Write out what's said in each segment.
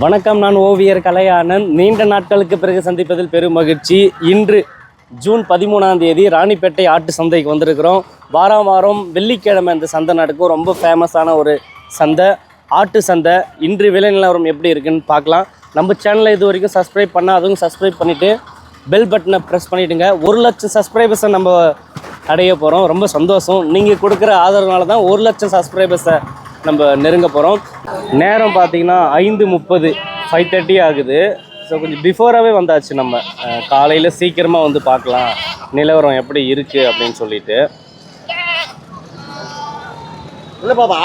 வணக்கம் நான் ஓவியர் கலையானன் நீண்ட நாட்களுக்கு பிறகு சந்திப்பதில் பெரும் மகிழ்ச்சி. இன்று ஜூன் பதிமூணாம் தேதி ராணிப்பேட்டை ஆட்டு சந்தைக்கு வந்திருக்கிறோம். வாரம் வாரம் வெள்ளிக்கிழமை இந்த சந்தை நடக்கும். ரொம்ப ஃபேமஸான ஒரு சந்தை. ஆட்டு சந்தை. இன்று விலை நிலவரம் எப்படி இருக்குன்னு பார்க்கலாம். நம்ம சேனலை இது வரைக்கும் சப்ஸ்கிரைப் பண்ணால் அதுவும் சப்ஸ்கிரைப் பண்ணிவிட்டு பெல் பட்டனை ப்ரெஸ் பண்ணிவிடுங்க ஒரு லட்சம் சப்ஸ்கிரைபர்ஸை நம்ம அடைய போகிறோம் ரொம்ப சந்தோஷம். நீங்கள் கொடுக்குற ஆதரவுனால தான் ஒரு லட்சம் சப்ஸ்கிரைபர்ஸை நம்ம நெருங்க போகிறோம் நேரம் பார்த்தீங்கன்னா ஐந்து முப்பது ஃபைவ் தேர்ட்டி ஆகுது. ஸோ கொஞ்சம் பிஃபோராகவே வந்தாச்சு நம்ம. காலையில் சீக்கிரமாக வந்து பார்க்கலாம். நிலவரம் எப்படி இருக்குது அப்படின்னு சொல்லிட்டு. இல்ல பாப்பா.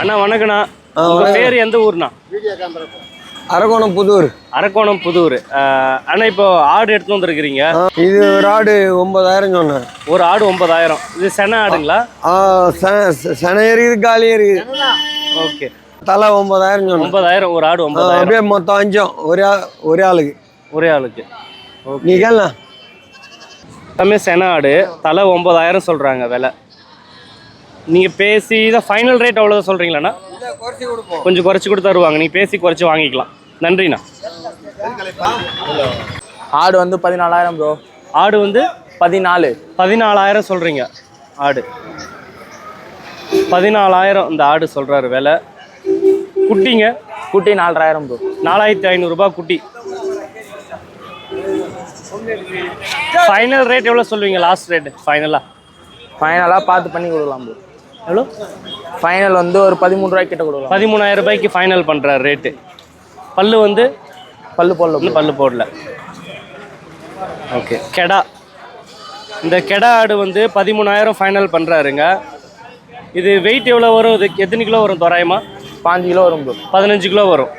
அண்ணா வணக்கண்ணா உங்கள் பேர் எந்த ஊர்ண்ணா? அரக்கோணம் புதூர். அரக்கோணம் புதூர். அண்ணா இப்போ ஆடு எடுத்து வந்திருக்கிறீங்க. இது ஒரு ஆடு ஒன்பதாயிரம் சொன்னேன். ஒரு ஆடு ஒன்பதாயிரம். இது சென ஆடுங்களா? சனை இருக்குது காலி இருக்குது. ஓகே. தலை ஒன்பதாயிரம் சொன்னேன். ஒன்பதாயிரம் ஒரு ஆடு ஒன்பதாயிரம். அப்படியே மொத்தம் அஞ்சும். ஒரே ஆ- ஒரே ஆளுக்கு. ஒரே ஆளுக்கு. நீ கேள. எல்லாமே சென ஆடு. தலை ஒன்பதாயிரம் சொல்கிறாங்க விலை. நீங்கள் பேசி இதை ஃபைனல் ரேட் அவ்வளோ சொல்கிறீங்களாண்ணா கொஞ்சம் குறைச்சி கூட தருவாங்க. நீங்கள் பேசி குறைச்சி வாங்கிக்கலாம். நன்றிண்ணா. ஆடு வந்து பதினாலாயிரம் ப்ரோ ஆடு வந்து பதினாலு. பதினாலாயிரம் சொல்கிறீங்க ஆடு. பதினாலாயிரம் இந்த ஆடு சொல்கிறாரு விலை. குட்டிங்க. குட்டி நாலாயிரம் ப்ரோ நாலாயிரத்தி ஐநூறுரூபா குட்டி. ஃபைனல் ரேட் எவ்வளோ சொல்லுவீங்க? லாஸ்ட் ரேட் ஃபைனலாக ஃபைனலாக பார்த்து பண்ணி கொடுக்கலாம் ப்ரோ எவ்வளோ ஃபைனல் வந்து ஒரு பதிமூணு ரூபாய்க்கு கிட்ட கொடுக்கலாம். பதிமூணாயிரம் ரூபாய்க்கு ஃபைனல் பண்ணுறாரு ரேட்டு பல்லு வந்து பல்லு போடல பல்லு போடல. ஓகே கெடா. இந்த கெடா ஆடு வந்து பதிமூணாயிரம் ஃபைனல் பண்ணுறாருங்க இது வெயிட் எவ்வளோ வரும்? இது எத்தனை கிலோ வரும் தோராயமா? பாஞ்சு கிலோ வரும் பதினஞ்சு கிலோ வரும்.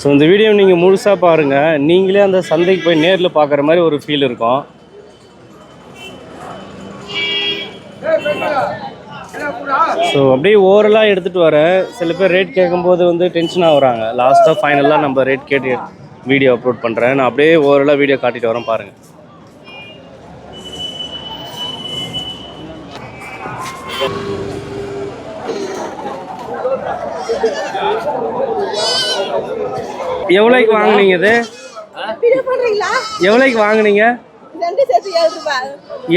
ஸோ இந்த வீடியோ நீங்கள் முழுசாக பாருங்கள் நீங்களே அந்த சந்தைக்கு போய் நேரில் பார்க்குற மாதிரி ஒரு ஃபீல் இருக்கும். ஸோ அப்படியே ஓவரலாக எடுத்துகிட்டு வரேன் சில பேர் ரேட் கேட்கும்போது வந்து டென்ஷன் ஆகுறாங்க. லாஸ்ட்டாக ஃபைனலாக நம்ம ரேட் கேட்டு வீடியோ அப்லோட் பண்ணுறேன் நான் அப்படியே ஓவரலாக வீடியோ காட்டிட்டு வரேன் பாருங்கள் எவ்வளோக்கு வாங்குனீங்க இது? எவ்வளோக்கு வாங்குனீங்க?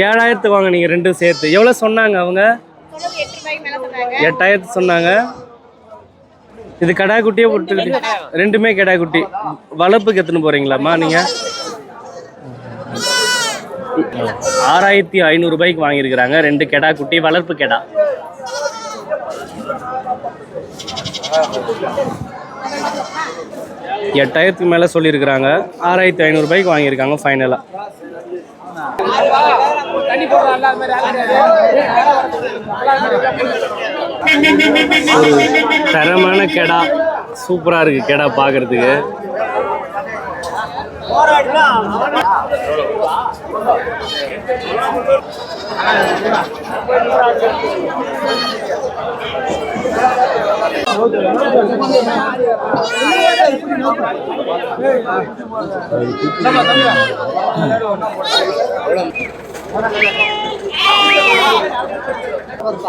ஏழாயிரத்து வாங்குனீங்க ரெண்டும் சேர்த்து. எவ்வளோ சொன்னாங்க அவங்க? எட்டாயிரத்து சொன்னாங்க. இது கடா குட்டியே போட்டு ரெண்டுமே கடா குட்டி வளர்ப்புக்கு எத்தனை போறீங்களாம்மா நீங்க? ஆறாயிரத்தி ஐநூறு ரூபாய்க்கு வாங்கியிருக்கிறாங்க. ரெண்டு கெடா குட்டி வளர்ப்பு கெடா. எட்டாயிரத்துக்கு மேலே சொல்லியிருக்கிறாங்க. ஆறாயிரத்தி ஐநூறு ரூபாய்க்கு வாங்கியிருக்காங்க ஃபைனலாக தரமான கெடா. சூப்பராக இருக்குது கெடா பார்க்குறதுக்கு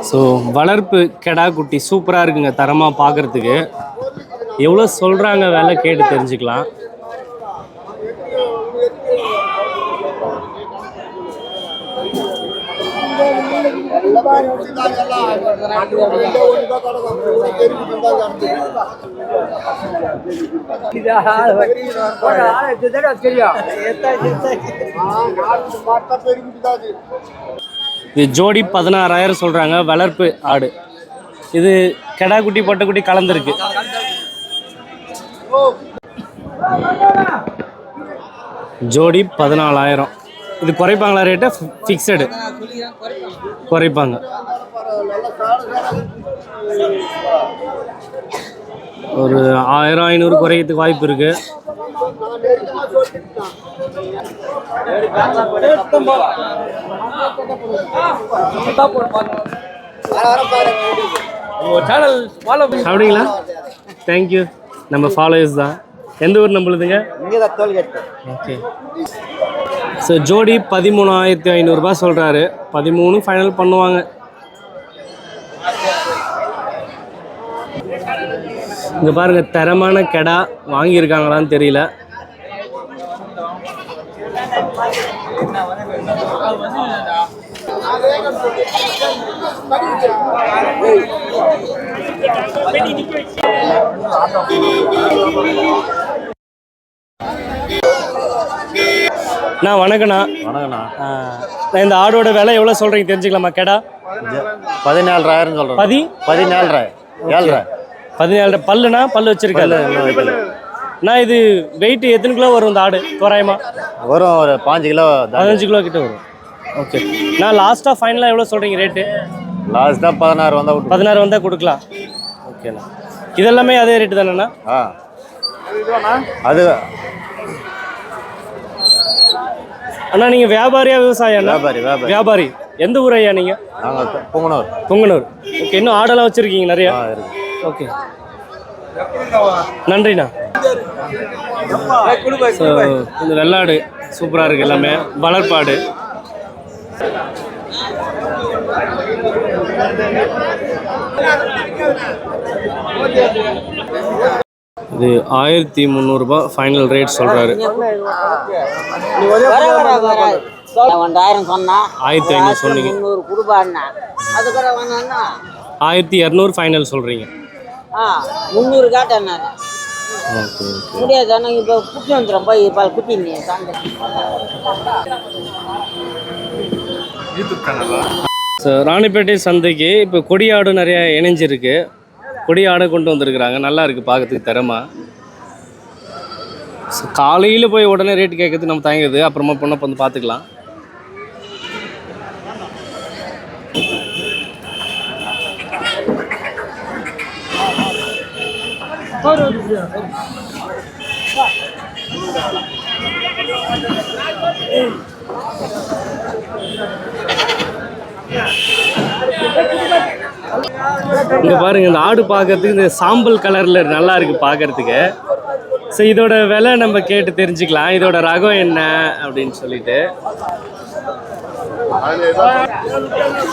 ஸோ வளர்ப்பு கெடா குட்டி சூப்பராக இருக்குங்க தரமாக பார்க்குறதுக்கு எவ்வளோ சொல்கிறாங்க வேலை கேட்டு தெரிஞ்சுக்கலாம். இது ஜோடி பதினாறாயிரம் சொல்கிறாங்க வளர்ப்பு ஆடு. இது கெடா குட்டி பொட்டை குட்டி கலந்துருக்கு. ஜோடி பதினாலாயிரம். இது குறைப்பாங்களா ரேட்டு ஃபிக்ஸடு குறைப்பாங்க. ஒரு ஆயிரம் ஐநூறு குறையறதுக்கு வாய்ப்பு இருக்கு. அப்படிங்களா தேங்க்யூ நம்ம ஃபாலோயர்ஸ் தான். எந்த ஊர் நம்மளுதுங்க ஓகே ஸோ ஜோடி பதிமூணாயிரத்தி ஐநூறுரூபா சொல்கிறாரு பதிமூணு ஃபைனல் பண்ணுவாங்க. இங்கே பாருங்க தரமான கெடா வாங்கியிருக்காங்களான்னு தெரியல. நான் வணக்கண்ணா வணக்கண்ணா நான் இந்த ஆடோட விலை எவ்வளோ சொல்கிறீங்க தெரிஞ்சுக்கலாமா? கெடா? பதினேழாயிரம் சொல்கிறேன் பதி? பதினேழாயிரம் ஏழ்ரை. பதினேழு பல்லுனா பல்லு வச்சிருக்காரு. இன்னும் வைக்கல நான் இது வெயிட் எத்தனை கிலோ வரும் இந்த ஆடு? தோராயமா? வரும் ஒரு பாஞ்சு கிலோ தான் பதினஞ்சு கிலோ கிட்ட வரும். ஓகே. நான் லாஸ்ட்டாக ஃபைனலாக எவ்வளோ சொல்கிறீங்க ரேட்டு லாஸ்ட்டாக பதினாறு வந்தால் பதினாறு வந்தால் கொடுக்கலாம். ஓகேண்ணா. இதெல்லாமே அதே ரேட்டு தானேண்ணா ஆ. அது அண்ணா நீங்கள் வியாபாரியா விவசாயம் வியாபாரி வியாபாரி. எந்த ஊர் ஐயா நாங்கள் பொங்கனூர். பொங்கனூர். ஓகே இன்னும் ஆடெல்லாம் வச்சுருக்கீங்க நிறையா? இருக்கு. ஓகே. நன்றிண்ணா. இந்த வெள்ளாடு சூப்பராக இருக்குது எல்லாமே. வளர்ப்பாடு. இது ஆயிரத்தி முந்நூறுரூபா ஃபைனல் ரேட் சொல்கிறாரு ரெண்டாயிரம் சொன்னா ஆயிரத்தி ஐநூறு சொன்னீங்க. ஆயிரத்தி இரநூறு ஃபைனல் சொல்கிறீங்க ஆ முந்நூறு கேட்டேன் முடியாது ஆனால் இப்போ குட்டி வந்துடும் போய் இப்போ குட்டி நீ சண்டை ஸோ ராணிப்பேட்டை சந்தைக்கு இப்போ கொடியாடு நிறைய இணைஞ்சிருக்கு. கொடியாடை கொண்டு வந்திருக்கிறாங்க. நல்லா இருக்குது பார்க்கறதுக்கு தரமா காலையில் போய் உடனே ரேட் கேட்கறது நம்ம தயங்குது அப்புறமா பொண்ணை வந்து பார்த்துக்கலாம். இங்கே பாருங்க இந்த ஆடு பார்க்கறதுக்கு இந்த சாம்பல் கலரில் நல்லா இருக்கு பார்க்கறதுக்கு. ஸோ இதோட விலை நம்ம கேட்டு தெரிஞ்சுக்கலாம். இதோட ரகம் என்ன அப்படின்னு சொல்லிட்டு.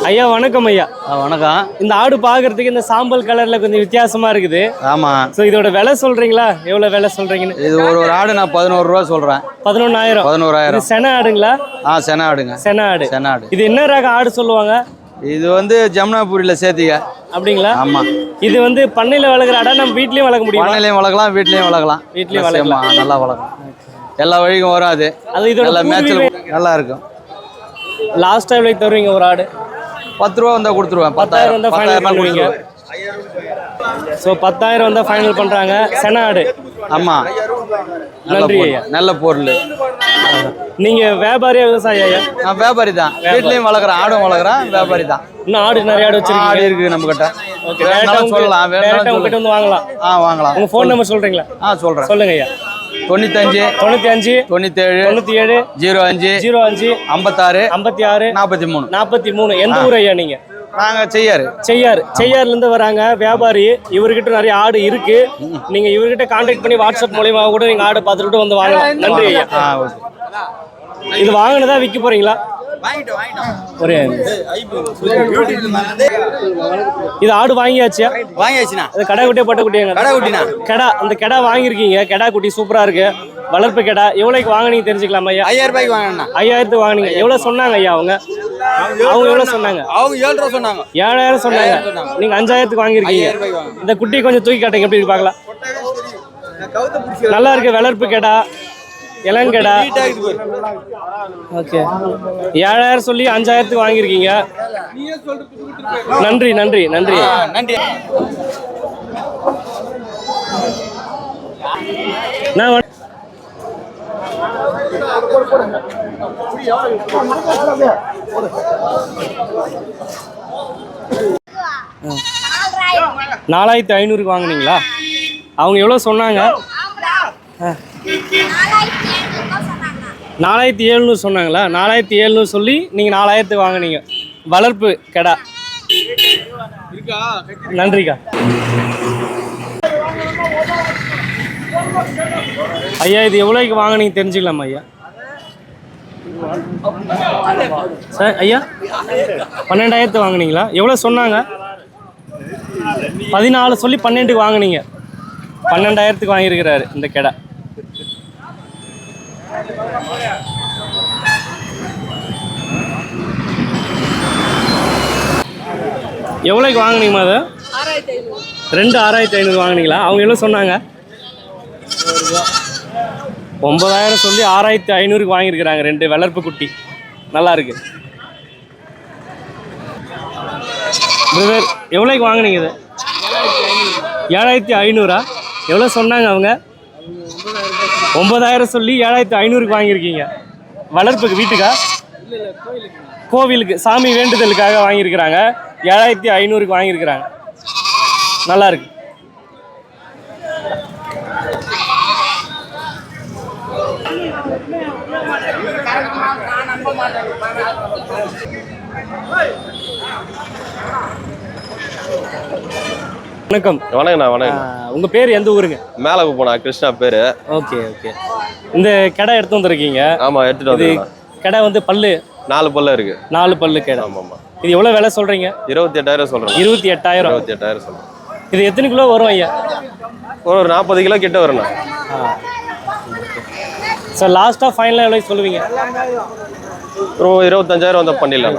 ஐயா வணக்கம் ஐயா. வணக்கம். இந்த ஆடு பார்க்கறதுக்கு இந்த சாம்பல் கலர்ல கொஞ்சம் வித்தியாசமா இருக்குது. ஆமாம் ஸோ இதோட விலை சொல்றீங்களா? எவ்வளோ விலை சொல்றீங்கன்னு? இது ஒரு ஒரு ஆடு நான் பதினோரு ரூபா சொல்கிறேன் பதினொன்னாயிரம். பதினோராயிரம். சென ஆடுங்களா? ஆ சென ஆடுங்க. சென ஆடு. சென ஆடு. இது என்ன ரக ஆடு சொல்லுவாங்க? இது வந்து ஜமுனாபுரியில் சேர்த்திக்க. அப்படிங்களா? ஆமாம் இது வந்து பண்ணையில வளர்க்குற ஆடா நம்ம வீட்லயும் வளர்க்க முடியுமா? பண்ணையிலையும் வளர்க்கலாம் வீட்லேயும் வளர்க்கலாம். வீட்லயும் வளர்க்கலாம். நல்லா வளர்க்கலாம் எல்லா வழிக்கும் வரும் அது இதோட பூர்வீகம் நல்லா இருக்கும். லாஸ்ட் டைம் தருவீங்க ஒரு ஆடு? பத்து ரூபா வந்தால் கொடுத்துருவேன். பத்தாயிரம் வந்தா ஃபைனல் பண்ணுவீங்க ஸோ பத்தாயிரம் வந்தா ஃபைனல் பண்றாங்க. சென ஆடு. ஆமாம் நன்றி ஐயா. நல்ல பொருள். நீங்க வியாபாரியா விவசாயி ஐயா நான் வியாபாரி தான். வீட்லேயும் வளர்க்குறேன் ஆடும் வளர்க்குறேன் வியாபாரி தான். இன்னும் ஆடு நிறைய ஆடு ஆடு வச்சிருக்கீங்க இருக்குது நம்ம கிட்ட ஓகே சொல்லலாம் வேணாலும் உங்ககிட்ட வந்து வாங்கலாம். ஆ வாங்கலாம். உங்க ஃபோன் நம்பர் சொல்றீங்களா? ஆ சொல்கிறேன் சொல்லுங்க ஐயா. தொண்ணூத்தஞ்சு தொண்ணூத்தி அஞ்சு தொண்ணூத்தேழு தொண்ணூத்தி ஏழு ஜீரோ அஞ்சு ஜீரோ அஞ்சு ஐம்பத்தாறு ஐம்பத்தி ஆறு நாற்பத்தி மூணு. நாற்பத்தி மூணு. எந்த ஊர் ஐயா நீங்க? நாங்கள் செய்யாரு. செய்யார். செய்யார்ல இருந்து வராங்க. வியாபாரி இவர்கிட்ட நிறைய ஆடு இருக்கு. நீங்க இவர்கிட்ட கான்டாக்ட் பண்ணி வாட்ஸ்அப் மூலியமா கூட நீங்க ஆடு பார்த்துட்டு வந்து வாங்கலாம். நன்றி ஐயா. இது வாங்கினதா விற்க போறீங்களா? ஒரே இது. ஆடு வாங்கியாச்சியா வாங்கியாச்சுண்ணா. அது கடா குட்டியா பட்ட குட்டியாங்க? கடா குட்டிண்ணா. கடா அந்த கடா வாங்கியிருக்கீங்க. கடா குட்டி சூப்பரா இருக்கு. வளர்ப்பு கடா. எவ்வளோக்கு வாங்குனீங்க தெரிஞ்சுக்கலாமா ஐயா? ஐயாயிரம் ரூபாய்க்கு வாங்கினா ஐயாயிரத்துக்கு வாங்குனீங்க. எவ்வளோ சொன்னாங்க ஐயா அவங்க? அவங்க எவ்வளோ சொன்னாங்க? அவங்க ஏழு ரூபா சொன்னாங்க. ஏழாயிரம் சொன்னாங்க. நீங்க அஞ்சாயிரத்துக்கு வாங்கியிருக்கீங்க. இந்த குட்டி கொஞ்சம் தூக்கி காட்டுங்க எப்படி பார்க்கலாம். நல்லா இருக்கு வளர்ப்பு கடா இளங்கடா ஓகே. ஏழாயிரம் சொல்லி அஞ்சாயிரத்துக்கு வாங்கியிருக்கீங்க. நன்றி நன்றி நன்றி. நன்றி. நான் நாலாயிரத்தி ஐநூறுக்கு வாங்குனீங்களா? அவங்க எவ்வளோ சொன்னாங்க? நாலாயிரத்தி எழுநூறு சொன்னாங்களா? நாலாயிரத்தி எழுநூறு சொல்லி நீங்கள் நாலாயிரத்து வாங்குனீங்க. வளர்ப்பு கெடா. நன்றிக்கா. ஐயா இது எவ்வளோக்கு வாங்குனீங்க தெரிஞ்சுக்கலாமா ஐயா? சார் ஐயா? பன்னெண்டாயிரத்து வாங்குனீங்களா? எவ்வளோ சொன்னாங்க? பதினாலு சொல்லி பன்னெண்டுக்கு வாங்குனீங்க. பன்னெண்டாயிரத்துக்கு வாங்கியிருக்கிறாரு இந்த கெடா. எவ்வளோக்கு வாங்குனீங்கம்மா அதை? ரெண்டு ஆறாயிரத்தி ஐநூறு வாங்குனீங்களா? அவங்க எவ்வளோ சொன்னாங்க? ஒன்பதாயிரம் சொல்லி ஆறாயிரத்தி ஐநூறுக்கு வாங்கியிருக்கிறாங்க ரெண்டு வளர்ப்பு குட்டி. நல்லா இருக்கு. பிரதர் எவ்வளோக்கு வாங்கினீங்க இது? ஏழாயிரத்தி ஐநூறா? எவ்வளோ சொன்னாங்க அவங்க? ஒன்பதாயிரம் சொல்லி ஏழாயிரத்தி ஐநூறுக்கு வாங்கியிருக்கீங்க. வளர்ப்புக்கு வீட்டுக்கா? கோவிலுக்கு சாமி வேண்டுதலுக்காக வாங்கியிருக்கிறாங்க. ஏழாயிரத்தி ஐநூறுக்கு வாங்கியிருக்கிறாங்க. நல்லா இருக்கு. வணக்கம். வணக்கண்ணா வணக்கம் உங்க பேர் எந்த ஊருங்க? மேலே போனா கிருஷ்ணா பேரு. Okay okay. இந்த கடை எடுத்து வந்திருக்கீங்க. ஆமா எடுத்துட்டு இது வந்துருக்கேன் கடை வந்து பல்லு? நாலு பல்ல இருக்கு. நாலு பல்லு கடை. ஆமா ஆமா இது எவ்வளோ விலை சொல்றீங்க? இருபத்தி எட்டாயிரம் சொல்றேன் இருபத்தி எட்டாயிரம் இருபத்தி எட்டாயிரம் சொல்றேன் இது எத்தனை கிலோ வரும் ஐயா? ஒரு ஒரு நாற்பது கிலோ கிட்ட வரும்ண்ணா. சார் லாஸ்ட்டாக ஃபைனலாக எவ்வளோ சொல்லுவீங்க? ஒரு இருபத்தஞ்சாயிரம் வந்தா பண்ணிடலாம்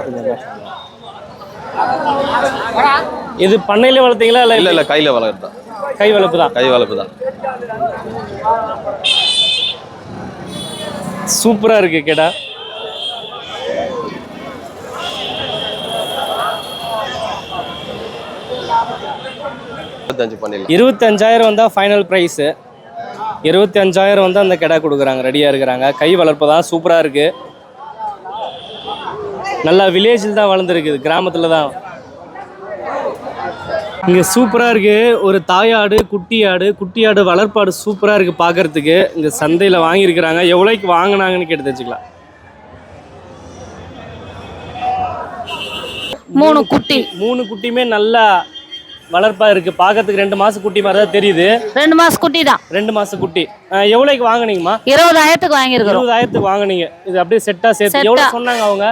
இது பண்ணையில வளர்த்தீங்களா இல்ல இல்லை இல்ல கையில தான். கை வளர்ப்பு தான். கை வளர்ப்பு தான். சூப்பராக இருக்கு கேடா. இருபத்தஞ்சாயிரம் வந்தால் ஃபைனல் ப்ரைஸு இருபத்தி அஞ்சாயிரம் வந்து அந்த கடை கொடுக்குறாங்க ரெடியாக இருக்கிறாங்க. கை வளர்ப்பு தான் சூப்பராக இருக்கு. நல்லா வில்லேஜில் தான் வளர்ந்துருக்குது கிராமத்தில் தான். இங்கே சூப்பராக இருக்கு. ஒரு தாயாடு குட்டி ஆடு குட்டி ஆடு வளர்ப்பாடு சூப்பராக இருக்கு பார்க்கறதுக்கு இங்கே சந்தையில் வாங்கியிருக்கிறாங்க. எவ்வளோக்கு வாங்கினாங்கன்னு கேட்டு தெரிஞ்சுக்கலாம். மூணு குட்டி. மூணு குட்டியுமே நல்லா வளர்ப்பாக இருக்கு. பார்க்கறதுக்கு ரெண்டு மாசம் குட்டி மாதிரி தான் தெரியுது. ரெண்டு மாசம் குட்டி தான். ரெண்டு மாசம் குட்டி. எவ்வளோக்கு வாங்குனீங்கம்மா? இருபதாயிரத்துக்கு வாங்கியிருக்கிறோம். இருபதாயிரத்துக்கு வாங்குனீங்க. இது அப்படியே செட்டா சேர்த்து. செட்டா. எவ்வளவு சொன்னாங்க அவங்க?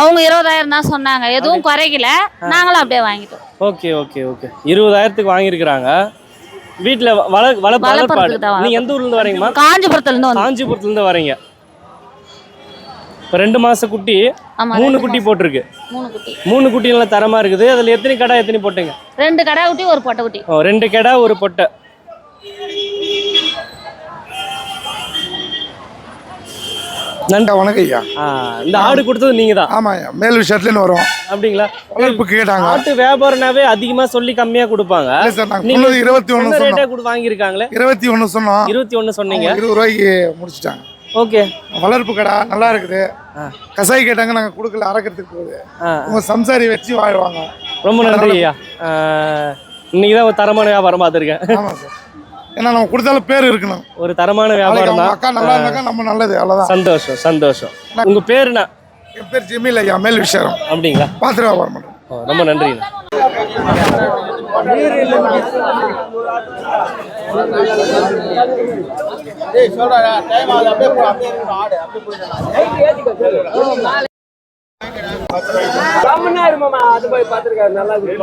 அவங்க இருபதாயிரம் தான் சொன்னாங்க. எதுவும் குறைக்கல. நாங்களும் அப்படியே வாங்கிட்டோம். Okay okay okay. இருபதாயிரத்துக்கு வாங்கியிருக்கிறாங்க. வீட்டில் வள வள வளர்ப்பாடு. வளர்ப்பறதுக்கு தான் நீங்க எந்த ஊர்ல இருந்து வரீங்கம்மா? காஞ்சிபுரத்துல இருந்து வந்து காஞ்சிபுரத்துல இருந்து வரீங்க. இப்போ ரெண்டு மாச குட்டி மூணு குட்டி போட்டிருக்கு. மூணு குட்டி. மூணு குட்டி நல்லா தரமா இருக்குது. அதுல எத்தனை கடை எத்தனை போட்டுங்க? ரெண்டு கடை குட்டி ஒரு பொட்டை குட்டி. ஓ ரெண்டு கடை ஒரு பொட்டை. நன்றி வணக்கம் ஐயா. இந்த ஆடு கொடுத்தது நீங்க தான் ஆமா ஐயா மேல் விஷயத்துலேருந்து வரோம். அப்படிங்களா? வளர்ப்புக்கு கேட்டாங்க. ஆட்டு வியாபாரம்னாவே அதிகமா சொல்லி கம்மியா கொடுப்பாங்க. நீங்க இருபத்தி சொன்ன ரேட்டே கொடு வாங்கியிருக்காங்களே? இருபத்தி ஒன்று சொன்னோம். இருபத்தி ஒன்று சொன்னீங்க. இருபது ரூபாய்க்கு முடிச்சிட்டாங்க. ஓகே. வளர்ப்பு கடை நல்லா இருக்குது. கசாய் கேட்டாங்க நாங்கள் கொடுக்கல அறக்கிறதுக்கு போகுது. உங்க சம்சாரி வச்சு வாழ்வாங்க. ரொம்ப நன்றி ஐயா. இன்னைக்கு தான் ஒரு தரமான வியாபாரம் பார்த்துருக்கேன். ஆமாம் சார். ஏன்னா நம்ம கொடுத்தாலும் பேர் இருக்கணும். ஒரு தரமான வியாபாரம் தான். அக்கா நல்லா இருந்தாக்கா நம்ம நல்லது அவ்வளோதான் சந்தோஷம் சந்தோஷம். உங்க பேருண்ணா என் பேர் ஜெமீல் ஐயா மேல் விஷயம் அப்படிங்களா? பாத்திர வியாபாரம் பண்ணுறோம் ரொம்ப நன்றி கம்முனா இருமாமா அது போய் பாத்துருக்காரு நல்லா இருக்கு.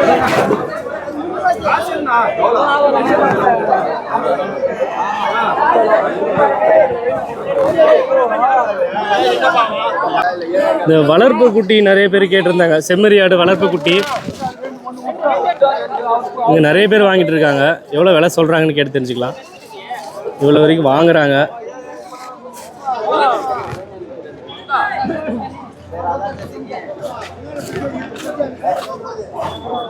Thank you. இந்த வளர்ப்பு குட்டி நிறைய பேர் கேட்டிருந்தாங்க. செம்மறி ஆடு வளர்ப்பு குட்டி. இங்கே நிறைய பேர் வாங்கிட்டு இருக்காங்க. எவ்வளோ விலை சொல்கிறாங்கன்னு கேட்டு தெரிஞ்சுக்கலாம். இவ்வளோ வரைக்கும் வாங்குறாங்க.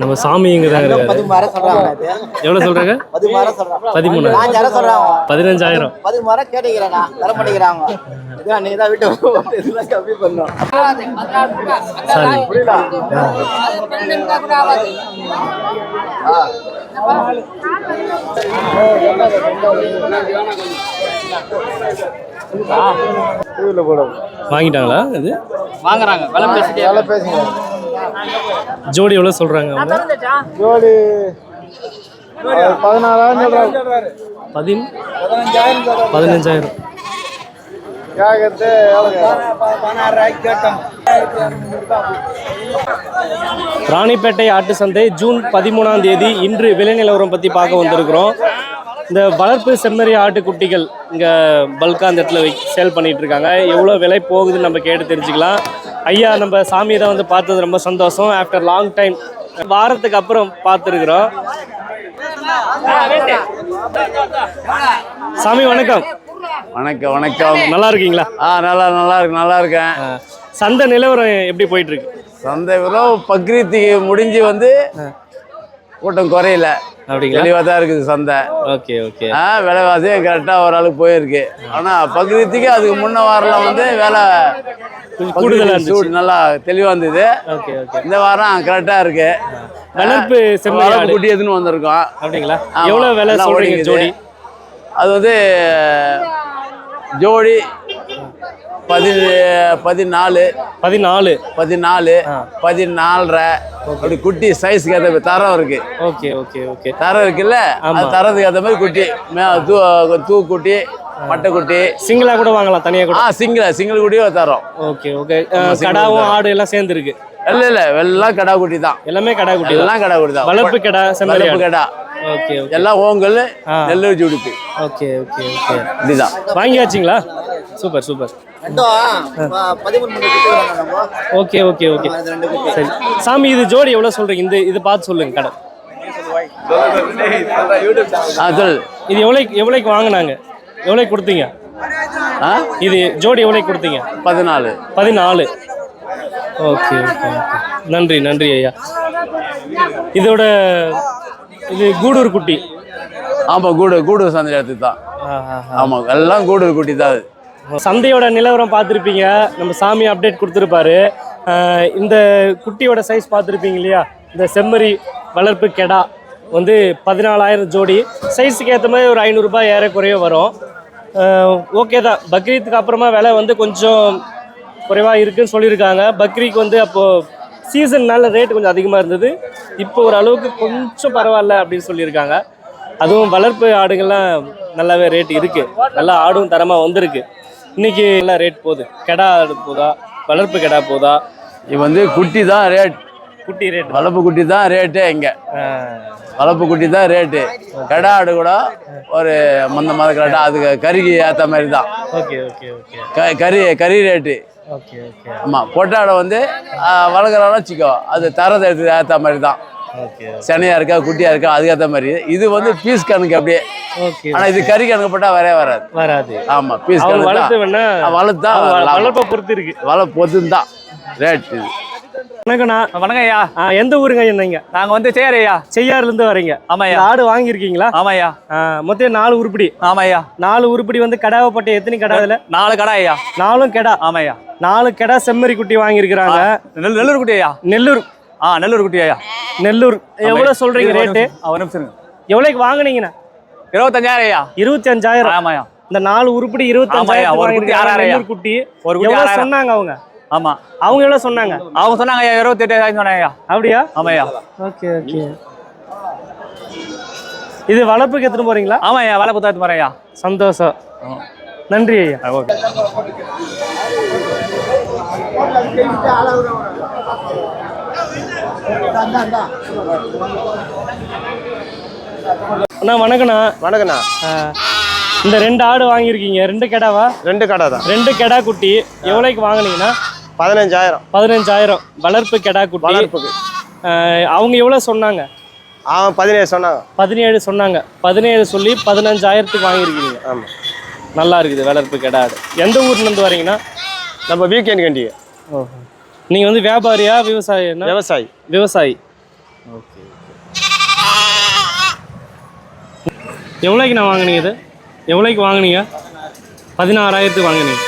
நம்ம சாமி இங்க தான் இருக்காரு எவ்வளவு சொல்றாங்க? பதிமூணு. பதினஞ்சாயிரம். பதிமூணு கேட்டுக்கிறேண்ணா தர மாட்டேங்கிறாங்க. நீ தான் வீட்டு கம்மி பண்ணும் சாரி. வாங்கிட்டாங்களா இது? வாங்குறாங்க. விலை பேசிட்டே ஜோடி எவ்வளவு சொல்றாங்க அவங்க? ஜோடி பதினாறாயிரம் சொல்றாரு. பதின் பதினஞ்சாயிரம் கேட்கறது ராணிப்பேட்டை ஆட்டு சந்தை ஜூன் பதிமூணாம் தேதி இன்று விலை நிலவரம் பற்றி பார்க்க வந்திருக்கிறோம். இந்த வளர்ப்பு செம்மறி ஆட்டுக்குட்டிகள் இங்கே பல்காக அந்த இடத்துல சேல் பண்ணிட்டு இருக்காங்க. எவ்வளோ விலை போகுதுன்னு நம்ம கேட்டு தெரிஞ்சுக்கலாம். ஐயா நம்ம சாமியை தான் வந்து பார்த்தது ரொம்ப சந்தோஷம். ஆஃப்டர் லாங் டைம் வாரத்துக்கு அப்புறம் பார்த்துருக்குறோம். சாமி வணக்கம். வணக்கம் வணக்கம். நல்லா இருக்கீங்களா? ஆ நல்லா நல்லா இருக்கு நல்லா இருக்கேன். சந்தை நிலவரம் எப்படி போயிட்டு இருக்கு? சந்தை வெறும் பக்ரீத்துக்கு முடிஞ்சு வந்து கூட்டம் குறையல. அப்படிங்களா? தெளிவாக தான் இருக்குது சந்தை. Okay okay. ஆ விலைவாசியும் கரெக்டாக ஓரளவுக்கு போயிருக்கு. ஆனால் பக்ரீத்துக்கு அதுக்கு முன்ன வாரம் வந்து வேலை கூடுதலா. சூடு நல்லா தெளிவாக இருந்தது. Okay okay. இந்த வாரம் கரெக்டாக இருக்கு. வளர்ப்பு வளர்ப்பு குட்டி எதுன்னு வந்திருக்கோம். அப்படிங்களா? ஆமா, எவ்வளவு விலை. ஜோடி? அது வந்து ஜோடி பதி பதினாலு. பதினாலு. பதினாலு. பதினாலரை. அப்படி குட்டி சைஸ்க்கு ஏற்ற மாதிரி தரம் இருக்கு. Okay okay okay. தரம் இருக்குல்ல. அது தரத்துக்கு ஏற்ற மாதிரி குட்டி. தூ தூ குட்டி மட்டை குட்டி சிங்கிளா கூட வாங்கலாம் தனியா கூட. ஆ சிங்கிள் சிங்கிள் குட்டியும் தரோம். Okay okay. கடாவும். ஆடு எல்லாம் சேர்ந்து இருக்கு. இல்ல இல்ல எல்லாம் கடா குட்டி தான். எல்லாமே கடா குட்டி எல்லாம் கடா குட்டி தான். வளர்ப்பு கடா வளர்ப்பு கடா. ஓகே எல்லாம் ஓங்கல். நெல்லூர் ஜுடுப்பு ஓகே ஓகே ஓகே. இப்படிதான் வாங்கியாச்சுங்களா? Super super. Okay okay okay. சரி. சாமி இது ஜோடி எவ்வளவு சொல்றீங்க? இந்த இது பார்த்து சொல்லுங்க கடை. ஆ சொல் இது எவ்வளோக்கு எவ்வளோக்கு வாங்கினாங்க? எவ்வளோக்கு கொடுத்தீங்க? ஆ? இது ஜோடி எவ்வளோக்கு கொடுத்தீங்க? பதினாலு. பதினாலு. Okay okay okay. நன்றி நன்றி ஐயா. இதோட இது கூடூர் குட்டி. ஆமா கூடு கூடு சந்தை இடத்துக்கு தான் ஆமா எல்லாம் கூடு குட்டி தான் அது. சந்தையோட நிலவரம் பார்த்துருப்பீங்க. நம்ம சாமி அப்டேட் கொடுத்துருப்பாரு. இந்த குட்டியோட சைஸ் பார்த்துருப்பீங்க இல்லையா? இந்த செம்மறி வளர்ப்பு கெடா வந்து பதினாலாயிரம் ஜோடி. சைஸுக்கு ஏற்ற மாதிரி ஒரு ஐநூறுரூபா ஏறக்குறைய வரும். ஓகே தான். பக்ரீத்துக்கு அப்புறமா விலை வந்து கொஞ்சம் குறைவாக இருக்குன்னு சொல்லியிருக்காங்க. பக்ரீக்கு வந்து அப்போது சீசன்னால ரேட் கொஞ்சம் அதிகமாக இருந்தது. இப்போ ஒரு அளவுக்கு கொஞ்சம் பரவாயில்ல அப்படின்னு சொல்லியிருக்காங்க. அதுவும் வளர்ப்பு ஆடுகள்லாம் நல்லாவே ரேட் இருக்குது நல்லா ஆடும் தரமாக வந்திருக்கு. இன்னைக்கு நல்லா ரேட் போகுது. கெடா போதா? வளர்ப்பு கெடா போதா? இது வந்து குட்டி தான் ரேட் குட்டி ரேட் வளர்ப்பு குட்டி தான் ரேட்டு இங்க. வளர்ப்பு குட்டி தான் ரேட்டு கடா ஆடு கூட ஒரு மந்த மத கடா அதுக்கு கறிக்கு ஏற்ற மாதிரி தான். Okay okay okay. க கறி கறி ரேட்டு ஓகே ஓகே. ஆமாம் பொட்டாடை வந்து வளர்க்குறாலும் வச்சுக்கோ அது தரத்தை ஏற்ற மாதிரி தான். ஓகே சனையாக இருக்கா குட்டியாக இருக்கா அதுக்கேற்ற மாதிரி. இது வந்து பீஸ் கணக்கு அப்படியே. ஓகே ஆனால் இது கறி கணக்கு போட்டால் வரவே வராது. வராது. ஆமாம் பீஸ் கணக்கு வளர்த்து. வளர்ப்பை பொறுத்து இருக்கு. வள பொதுன்னு தான் ரேட் இது. வணக்கண்ணா வணக்கம் ஐயா எந்த ஊருங்க என்னங்க நாங்க வந்து சேர் ஐயா செய்யாறுல இருந்து வரீங்க. ஆமாய்யா. இந்த ஆடு வாங்கியிருக்கீங்களா? ஆமாய்யா. ஆ, மொத்தம் நாலு உருப்படி. ஆமாய்யா. நாலு உருப்படி வந்து கடாவப்பட்ட எத்தனை கடா இதுல? நாலு கடை ஐயா நாலும் கெடா. ஆமாய்யா. நாலு கெடா செம்மறி குட்டி வாங்கியிருக்கிறாங்க. நெல் நெல்லூர் குட்டி ஐயா நெல்லூர். ஆ நெல்லூர் குட்டி ஐயா. நெல்லூர். எவ்வளவு சொல்றீங்க ரேட்டு? ஒரு நிமிஷம் இருங்க. எவ்வளவுக்கு வாங்குனீங்கண்ணா? இருபத்தஞ்சாயிரம் ஐயா. இருபத்தி அஞ்சாயிரம் ஆமாய்யா இந்த நாலு உருப்படி இருபத்தி ஆமாய்யா, ஒரு குட்டி ஆறாயிரம் குட்டி. ஒரு குட்டி. சொன்னாங்க அவங்க? ஆமா. அவங்க எவ்வளவு சொன்னாங்க? அவங்க சொன்னாங்க ஐயா இருபத்தெட்டாயிரம் சொன்னாங்க ஐயா. அப்படியா? ஆமாய்யா ஓகே ஓகே. இது வளர்ப்புக்கு எடுத்துட்டு போறீங்களா? ஆமாய்யா வேலை புத்தாத்து போறேன் ஐயா. சந்தோஷம். நன்றி ஐயா. ஓகே. அண்ணா வணக்கண்ணா வணக்கண்ணா ஆ, இந்த ரெண்டு ஆடு வாங்கியிருக்கீங்க. ரெண்டு கெடாவா? ரெண்டு கடை தான் ரெண்டு கெடா குட்டி. எவ்வளோக்கு வாங்குனீங்கன்னா பதினஞ்சாயிரம். பதினஞ்சாயிரம். வளர்ப்பு கெடா குட்டி. வளர்ப்புக்கு. ஆ, அவங்க எவ்வளோ சொன்னாங்க? அவன் பதினேழு சொன்னாங்க. பதினேழு சொன்னாங்க. பதினேழு சொல்லி பதினஞ்சாயிரத்துக்கு வாங்கியிருக்கீங்க. ஆமாம் நல்லா இருக்குது வளர்ப்பு கிடா ஆடு. எந்த ஊர்லேருந்து வரீங்கன்னா நம்ம வீக்கெண்ட் கண்டி நீங்கள் வந்து வியாபாரியா விவசாயி. விவசாயி. ஓகே எவ்வளோக்கு நான் வாங்குனீங்க இது? எவ்வளோக்கு வாங்குனீங்க? பதினாறாயிரத்துக்கு வாங்குனீங்க.